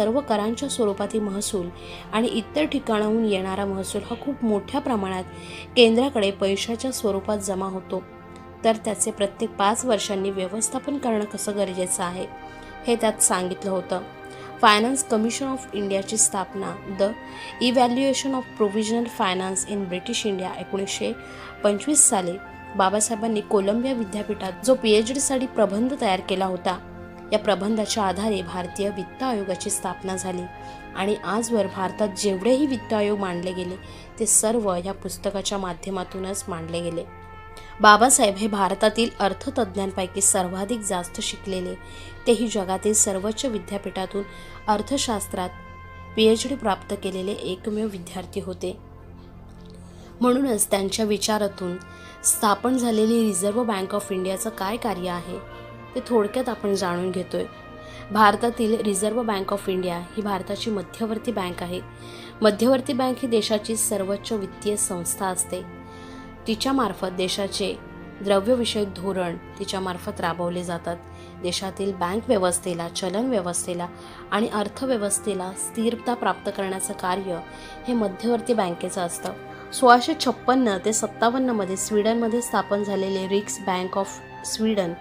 सर्व करांच्या स्वरूपातील महसूल आणि इतर ठिकाणाहून येणारा महसूल हा खूप मोठ्या प्रमाणात केंद्राकडे पैशाच्या स्वरूपात जमा होतो. तर त्याचे प्रत्येक पाच वर्षांनी व्यवस्थापन करणं कसं गरजेचं आहे हे त्यात सांगितलं होतं. फायनान्स कमिशन ऑफ इंडियाची स्थापना the evaluation of provisional finance in British India एकोणीसशे पंचवीस साली बाबासाहेबांनी कोलंबिया विद्यापीठात जो पी एच डीसाठी प्रबंध तयार केला होता या प्रबंधाच्या आधारे भारतीय वित्त आयोगाची स्थापना झाली. आणि आजवर भारतात जेवढेही वित्त आयोग मांडले गेले ते सर्व या पुस्तकाच्या माध्यमातूनच मांडले गेले. बाबासाहेब हे भारतातील अर्थतज्ज्ञांपैकी सर्वाधिक जास्त शिकलेले. तेही जगातील सर्वोच्च विद्यापीठातून अर्थशास्त्रात पी एच डी प्राप्त केलेले एकमेव विद्यार्थी होते. म्हणूनच त्यांच्या विचारातून स्थापन झालेली रिझर्व्ह बँक ऑफ इंडियाचं काय कार्य आहे? ते थोडक्यात आपण जाणून घेतोय. भारतातील रिझर्व्ह बँक ऑफ इंडिया ही भारताची मध्यवर्ती बँक आहे. मध्यवर्ती बँक ही देशाची सर्वोच्च वित्तीय संस्था असते. तिच्यामार्फत देशाचे द्रव्यविषयक धोरण तिच्यामार्फत राबवले जातात. देशातील बँक व्यवस्थेला चलन व्यवस्थेला आणि अर्थव्यवस्थेला स्थिरता प्राप्त करण्याचं कार्य हे मध्यवर्ती बँकेचं असतं. सोळाशे छप्पन्न ते सत्तावन्नमध्ये स्वीडनमध्ये स्थापन झालेले रिक्स बँक ऑफ स्वीडन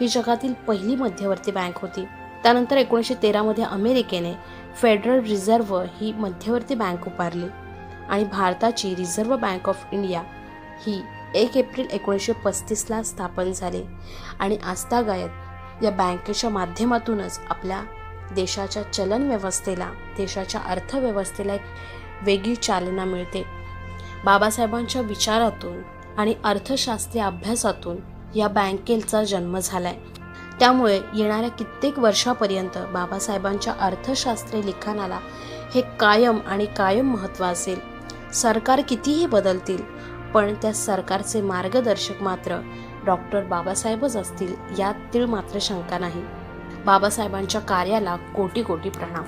ही जगातील पहिली मध्यवर्ती बँक होती. त्यानंतर एकोणीसशे तेरामध्ये अमेरिकेने फेडरल रिझर्व्ह ही मध्यवर्ती बँक उभारली आणि भारताची रिझर्व्ह बँक ऑफ इंडिया ही एक एप्रिल एकोणीसशे पस्तीसला स्थापन झाली आणि आस्थागायत या बँकेच्या माध्यमातूनच आपल्या देशाच्या चलन व्यवस्थेला देशाच्या अर्थव्यवस्थेला एक वेगळी चालना मिळते. बाबासाहेबांच्या विचारातून आणि अर्थशास्त्रीय अभ्यासातून या बँकेचा जन्म झालाय. त्यामुळे येणाऱ्या कित्येक वर्षापर्यंत बाबासाहेबांच्या अर्थशास्त्रीय लिखाणाला हे कायम आणि कायम महत्त्व असेल. सरकार कितीही बदलतील पण त्या सरकारचे मार्गदर्शक मात्र डॉक्टर बाबासाहेबच असतील यात तीळ मात्र शंका नाही. बाबासाहेबांच्या कार्याला कोटी कोटी प्रणाम.